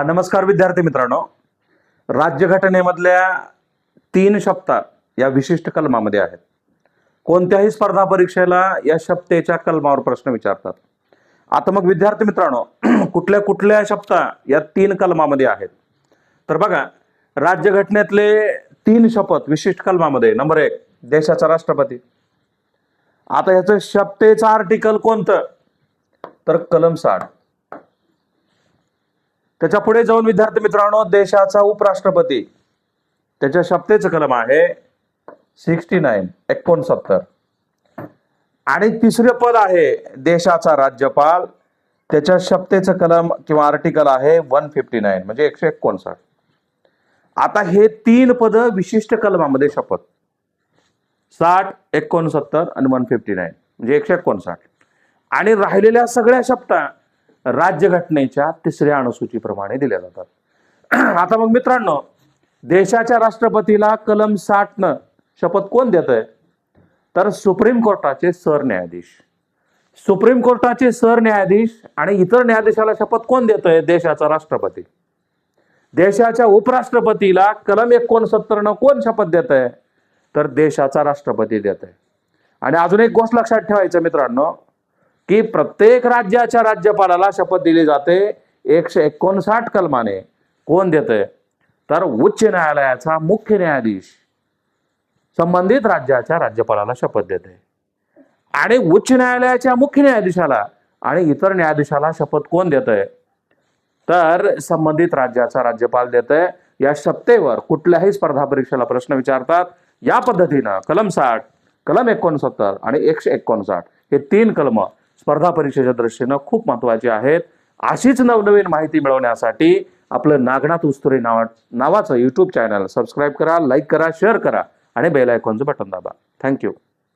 नमस्कार विद्यार्थी मित्रांनो. राज्यघटनेमधल्या तीन शब्दा या विशिष्ट कलमामध्ये आहेत. कोणत्याही स्पर्धा परीक्षेला या शब्देच्या कलमावर प्रश्न विचारतात. आता मग विद्यार्थी मित्रांनो कुठल्या कुठल्या शब्दा या तीन कलमामध्ये आहेत? तर बघा राज्यघटनेतले तीन शपथ विशिष्ट कलमामध्ये. नंबर एक देशाचा राष्ट्रपती. आता ह्याचं शपथेचं आर्टिकल कोणतं? तर कलम साठ त्याच्या पुढे जाऊन विद्यार्थी मित्रांनो देशाचा उपराष्ट्रपती. त्याच्या शपथेचं कलम आहे सिक्स्टी नाईन एकोणसत्तर. आणि तिसरे पद आहे देशाचा राज्यपाल. त्याच्या शपथेचं कलम किंवा आर्टिकल आहे वन फिफ्टी नाईन म्हणजे एकशे एकोणसाठ. आता हे तीन पद विशिष्ट कलमामध्ये शपथ. साठ एकोणसत्तर आणि वन फिफ्टी नाईन म्हणजे एकशे एकोणसाठ. आणि राहिलेल्या सगळ्या शपथा राज्यघटनेच्या तिसऱ्या अनुसूचीप्रमाणे दिल्या जातात. आता मग मित्रांनो देशाच्या राष्ट्रपतीला कलम साठ न शपथ कोण देत आहे तर सुप्रीम कोर्टाचे सरन्यायाधीश. सुप्रीम कोर्टाचे सरन्यायाधीश आणि इतर न्यायाधीशाला शपथ कोण देत आहे देशाचा राष्ट्रपती. देशाच्या उपराष्ट्रपतीला कलम एकोणसत्तरनं न कोण शपथ देत आहे तर देशाचा राष्ट्रपती देत आहे आणि अजून एक गोष्ट लक्षात ठेवायचं मित्रांनो की प्रत्येक राज्याच्या राज्यपालाला शपथ दिली जाते. एकशे एकोणसाठ कलमाने. कोण देतंय? तर उच्च न्यायालयाचा मुख्य न्यायाधीश. संबंधित राज्याच्या राज्यपालाला शपथ देते. आणि उच्च न्यायालयाच्या मुख्य न्यायाधीशाला आणि इतर न्यायाधीशाला शपथ कोण देत आहे तर संबंधित राज्याचा राज्यपाल देत आहे या सत्तेवर कुठल्याही स्पर्धा परीक्षेला प्रश्न विचारतात. या पद्धतीनं कलम साठ कलम एकोणसत्तर आणि एकशे एकोणसाठ हे तीन कलम स्पर्धा परीक्षेच्या दृष्टीनं खूप महत्वाची आहेत. अशीच नवनवीन माहिती मिळवण्यासाठी आपलं नागनाथ उस्तुरे नावा नावाचं युट्यूब चॅनल सबस्क्राईब करा लाईक करा शेअर करा आणि बेल आयकॉनचं बटन दाबा. Thank you